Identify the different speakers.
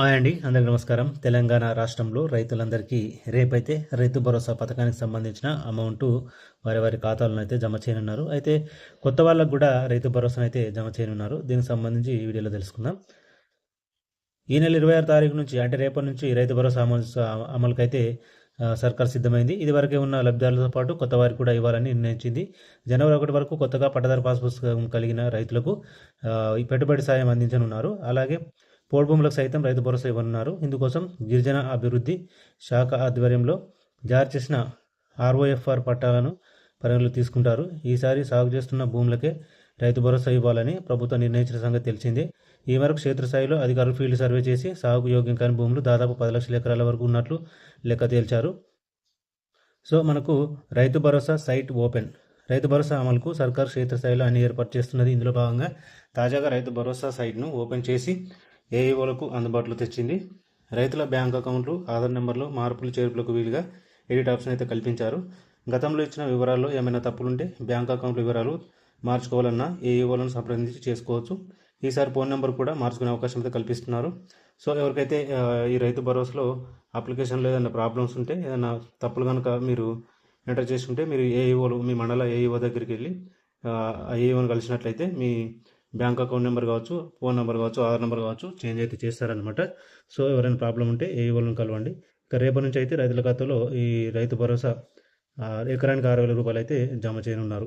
Speaker 1: Hi అండి అందరికి నమస్కారం. తెలంగాణ రాష్ట్రంలో రైతులందరికీ రేపైతే రైతు భరోసా పథకానికి సంబంధించిన అమౌంట్ వారి వారి ఖాతాలను అయితే జమ చేయనున్నారు. అయితే కొత్త వాళ్ళకు కూడా రైతు భరోసాను అయితే జమ చేయనున్నారు. దీనికి సంబంధించి ఈ వీడియోలో తెలుసుకుందాం. ఈ నెల ఇరవై ఆరు తారీఖు నుంచి అంటే రేపటి నుంచి రైతు భరోసా అమలు అమలుకైతే సర్కార్ సిద్ధమైంది. ఇదివరకే ఉన్న లబ్ధిదారులతో పాటు కొత్త వారికి కూడా ఇవ్వాలని నిర్ణయించింది. జనవరి ఒకటి వరకు కొత్తగా పట్టదారు పాస్ పుస్తకం కలిగిన రైతులకు ఈ పెట్టుబడి సాయం అందించనున్నారు. అలాగే పోడు భూములకు సైతం రైతు భరోసా ఇవ్వనున్నారు. ఇందుకోసం గిరిజన అభివృద్ధి శాఖ ఆధ్వర్యంలో జారీ చేసిన ఆర్ఓఎఫ్ఆర్ పట్టాలను పరిగణలో తీసుకుంటారు. ఈసారి సాగు చేస్తున్న భూములకే రైతు భరోసా ఇవ్వాలని ప్రభుత్వం నిర్ణయించిన సంగతి తెలిసిందే. ఈ మేరకు క్షేత్రస్థాయిలో అధికారులు ఫీల్డ్ సర్వే చేసి సాగు యోగ్యం కాని భూములు దాదాపు పది లక్షల ఎకరాల వరకు ఉన్నట్లు లెక్క తేల్చారు. సో మనకు రైతు భరోసా సైట్ ఓపెన్. రైతు భరోసా అమలుకు సర్కార్ క్షేత్రస్థాయిలో అన్ని ఏర్పాటు చేస్తున్నది. ఇందులో భాగంగా తాజాగా రైతు భరోసా సైట్ను ఓపెన్ చేసి ఏఈఓలకు అందుబాటులో తెచ్చింది. రైతుల బ్యాంక్ అకౌంట్లు ఆధార్ నెంబర్లు మార్పులు చేర్పులకు వీలుగా ఎడిట్ ఆప్షన్ అయితే కల్పించారు. గతంలో ఇచ్చిన వివరాల్లో ఏమైనా తప్పులుంటే బ్యాంక్ అకౌంట్ వివరాలు మార్చుకోవాలన్నా ఏఈఓలను సంప్రదించి చేసుకోవచ్చు. ఈసారి ఫోన్ నెంబర్ కూడా మార్చుకునే అవకాశం అయితే కల్పిస్తున్నారు. సో ఎవరికైతే ఈ రైతు భరోసాలో అప్లికేషన్లో ఏదైనా ప్రాబ్లమ్స్ ఉంటే ఏదైనా తప్పులు కనుక మీరు ఎంటర్ చేసుకుంటే మీరు ఏఈఓలు మీ మండల ఏఈఓ దగ్గరికి వెళ్ళి ఏఈఓని కలిసినట్లయితే మీ బ్యాంక్ అకౌంట్ నెంబర్ కావచ్చు ఫోన్ నెంబర్ కావచ్చు ఆధార్ నెంబర్ కావచ్చు చేంజ్ అయితే చేస్తారనమాట సో ఎవరైనా ప్రాబ్లం ఉంటే ఏ వాళ్ళని కలవండి. ఇక రేపటి నుంచి అయితే రైతుల ఖాతాలో ఈ రైతు భరోసా ఎకరానికి ఆరు వేల రూపాయలు అయితే జమ చేయనున్నారు.